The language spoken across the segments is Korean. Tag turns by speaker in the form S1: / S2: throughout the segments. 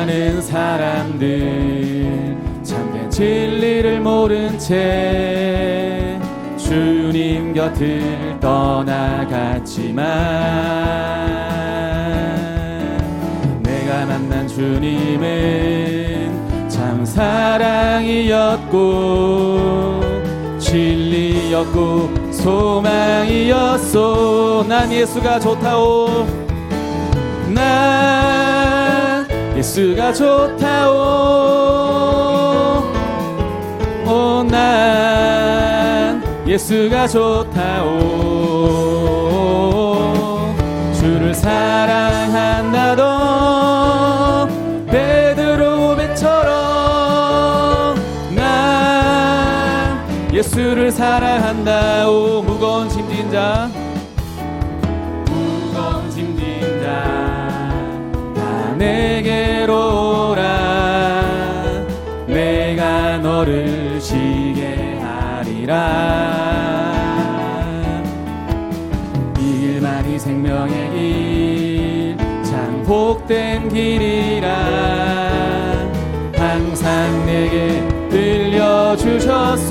S1: 많은 사람들. 참된 진리를 모른 채 주님 곁을 떠나갔지만 내가 만난 주님은 참 사랑이었고 진리였고 소망이었소. 난 예수가 좋다오 예수가 좋다오. 오, 난 예수가 좋다오. 주를 사랑한다던 베드로 배처럼 난 예수를 사랑한다 오. 무거운 짐진 자 내게 복된 길이라 항상 내게 들려주셨소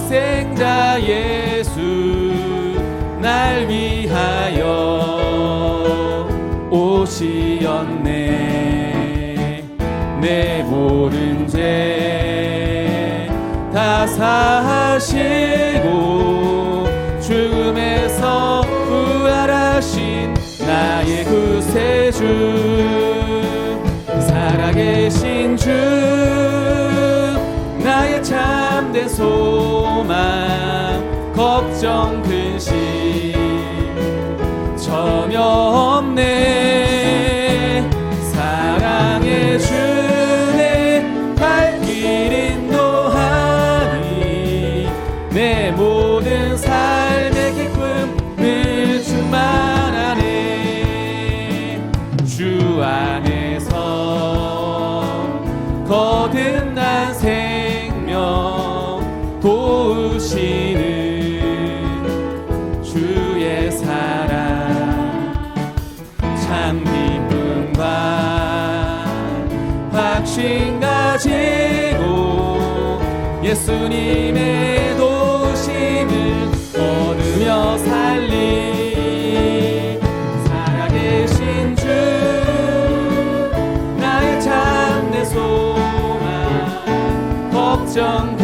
S1: 독생자 예수 날 위하여 오시었네. 내 모든 죄 다 사하시고 죽음에서 부활하신 나의 구세주 살아계신 주 나의 참된 소망 걱정 근심. 전혀 없네. 사랑의 주내 발길 인도하니 내 모든 삶의 기쁨 늘 충만하네 주 안에서 거듭난 생 예수님의 도심을 얻으며 살리. 살아계신 주 나의 참된 소망 걱정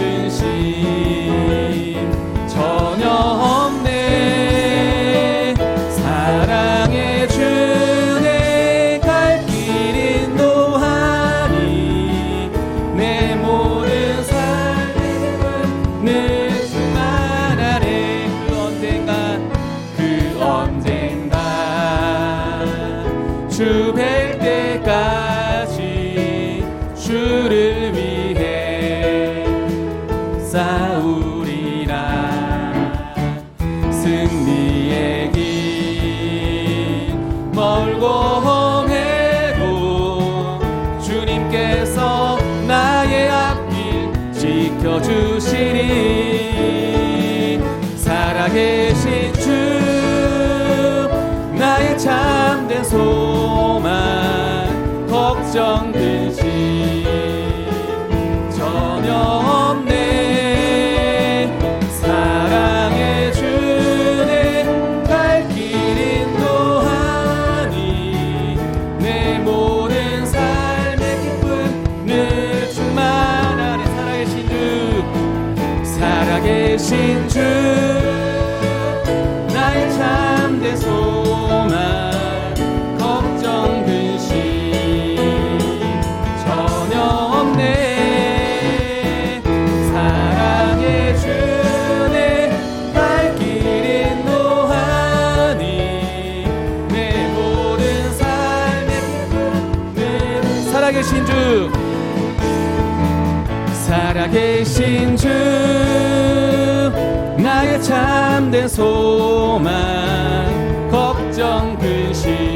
S1: 소망 걱정 근심 소망 걱정 근심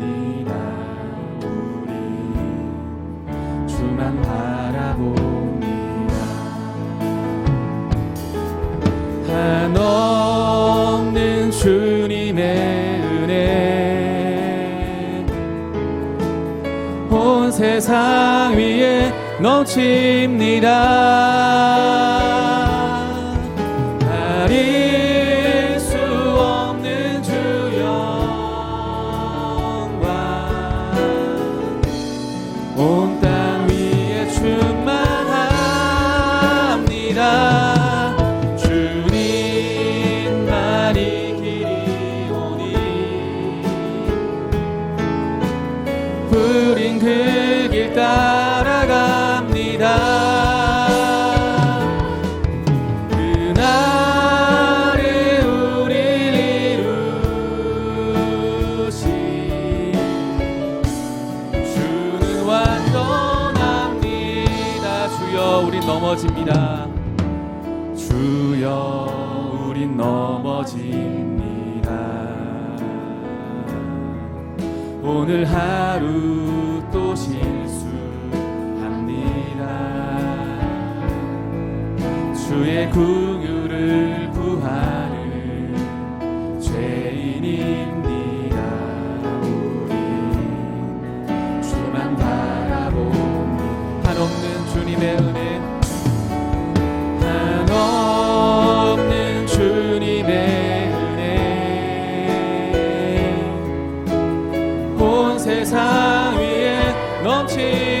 S1: 한없는 주님의 은혜. 온 세상 위에 넘칩니다. 가릴 주여 우린 넘어집니다. 오늘 하루 또 실수 주의 긍휼을 구하는 죄인입니다. 우리 주만 바라봅니다 한없는 주님의 은혜 한없는 주님의 은혜. 온 세상 위에 넘칩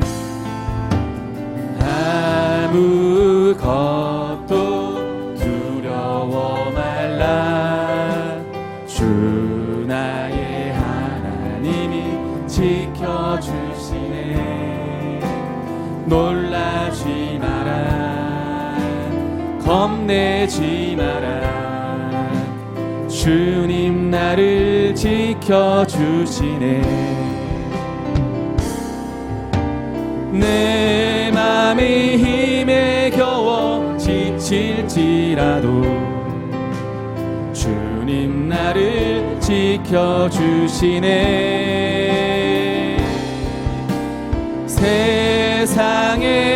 S1: 내지 마라. 주님 나를 지켜주시네. 내 맘이 힘에 겨워 지칠지라도 주님 나를 지켜주시네. 세상에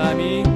S1: 마음이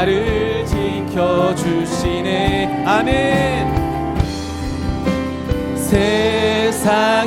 S1: 나를 지켜주시네. 아멘. 세상